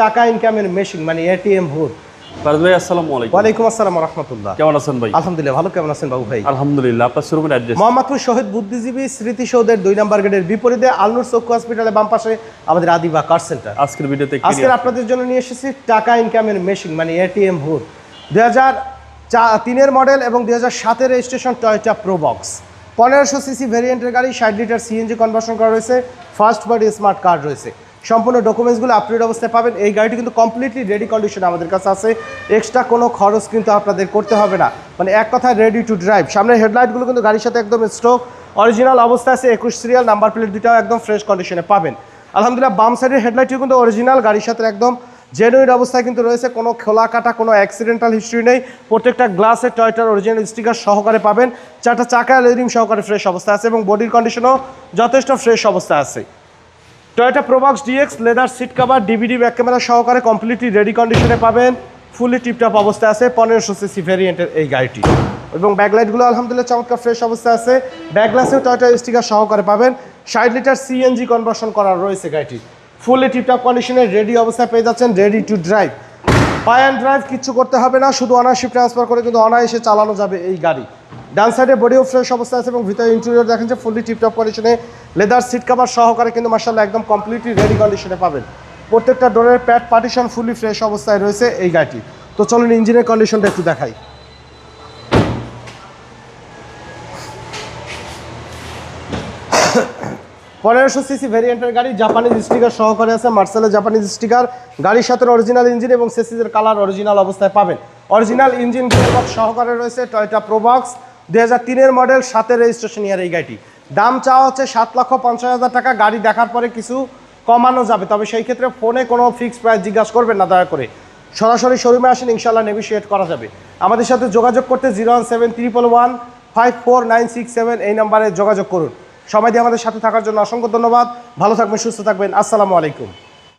টাকা ইনকামের মেশিন মানে এটিএম ভূত ফারাজ ভাই আসসালামু আলাইকুম। ওয়ালাইকুম আসসালাম রহমতুল্লাহ। কেমন আছেন ভাই? আলহামদুলিল্লাহ ভালো। কেমন আছেন বাবু ভাই? আলহামদুলিল্লাহ আপনার শোরুমের অ্যাড্রেস মোহাম্মদপুর শহীদ বুদ্ধিজীবী স্মৃতিসৌধের দুই নম্বর গেটের বিপরীতে আলনুর চক্ষু হসপিটালের বাম পাশে আমাদের আদিবা কার সেন্টার আজকের ভিডিওতে আজকে আপনাদের জন্য নিয়ে এসেছি টাকা ইনকামের মেশিন মানে এটিএম ভূত দুই হাজার তিনের মডেল এবং দুই হাজার সাতের রেজিস্ট্রেশন টয়টা প্রোবক্স পনেরোশো সিসি ভেরিয়েন্টের গাড়ি ষাট লিটার সিএনজি কনভার্সন করা রয়েছে। ফার্স্ট বডি স্মার্ট কার্ড রয়েছে। সম্পূর্ণ ডকুমেন্টসগুলো আপডেট অবস্থায় পাবেন। এই গাড়িটি কিন্তু কমপ্লিটলি রেডি কন্ডিশনে আমাদের কাছে আছে। এক্সট্রা কোনো খরচ কিন্তু আপনাদের করতে হবে না। মানে এক কথায় রেডি টু ড্রাইভ সামনের হেডলাইটগুলো কিন্তু গাড়ির সাথে একদম স্ট্রোক অরিজিনাল অবস্থায় আছে একুশ সিরিয়াল নাম্বার প্লেট দুটাও একদম ফ্রেশ কন্ডিশনে পাবেন। আলহামদুলিল্লাহ, বাম সাইডের হেডলাইটটিও কিন্তু অরিজিনাল গাড়ির সাথে একদম জেনুইন অবস্থায় কিন্তু রয়েছে। কোনো খোলা কাটা কোনো অ্যাক্সিডেন্টাল হিস্ট্রি নেই। প্রত্যেকটা গ্লাসে টয়টার অরিজিনাল স্টিকার সহকারে পাবেন। চারটা চাকা লেরিং সহকারে ফ্রেশ অবস্থা আছে এবং বডির কন্ডিশনও যথেষ্ট ফ্রেশ অবস্থা আছে। Toyota Probox DX leather seat cover DVD back camera সহকারে কমপ্লিটলি রেডি কন্ডিশনে পাবেন। ফুলি টিপটপ অবস্থায় আছে পনেরোশো সিসি ভ্যারিয়েন্টের এই গাড়িটি। এবং ব্যাকলাইটগুলো আলহামদুলিল্লাহ চমৎকার ফ্রেশ অবস্থায় আছে। ব্যাকগ্লাসেও টয়োটা স্টিকার সহকারে পাবেন। ষাট লিটার সিএনজি কনভার্সন করা রয়েছে গাড়িটি। ফুলি টিপটপ কন্ডিশনে রেডি অবস্থায় পেয়ে যাচ্ছেন ready to drive buy and drive কিচ্ছু করতে হবে না, শুধু অনারশিপ ট্রান্সফার করে কিন্তু অনায়াসে চালানো যাবে এই গাড়ি। ডান সাইডে বডিও ফ্রেশ অবস্থা আছে এবং ভিতরে ইন্টেরিয়র দেখেন যে ফুললি টিপটপ কন্ডিশনে লেদার সিট কভার সহকারে কিন্তু মার্শাল্লাহ একদম কমপ্লিটলি রেডি কন্ডিশনে পাবেন। প্রত্যেকটা ডোরের প্যাড পার্টিশন ফুলি ফ্রেশ অবস্থায় রয়েছে এই গাড়িটি। তো চলুন ইঞ্জিনের কন্ডিশনটা একটু দেখাই। পনেরোশো সিসি ভেরিয়েন্টের গাড়ি জাপানিজ স্টিকার সহকারে আছে মার্সেলের জাপানিজ স্টিকার গাড়ির সাথে অরিজিনাল ইঞ্জিন এবং সেসিসের কালার অরিজিনাল অবস্থায় পাবেন। অরিজিনাল ইঞ্জিন সহকারে রয়েছে টয়টা প্রোবক্স দুই হাজার মডেল সাতের রেজিস্ট্রেশন ইয়ার এই গাড়িটি। দাম চাওয়া হচ্ছে সাত লক্ষ পঞ্চাশ হাজার টাকা। গাড়ি দেখার পরে কিছু কমানো যাবে। তবে সেই ক্ষেত্রে ফোনে কোনো ফিক্সড প্রাইস জিজ্ঞাসা করবেন না, দয়া করে। সরাসরি শোরুমে আসেন ইনশাল্লাহ নেগোশিয়েট করা যাবে। আমাদের সাথে যোগাযোগ করতে zero one seven triple one five four nine six seven এই নাম্বারে যোগাযোগ করুন। সময় দিয়ে আমাদের সাথে থাকার জন্য অসংখ্য ধন্যবাদ। ভালো থাকবেন, সুস্থ থাকবেন। আসসালামু আলাইকুম।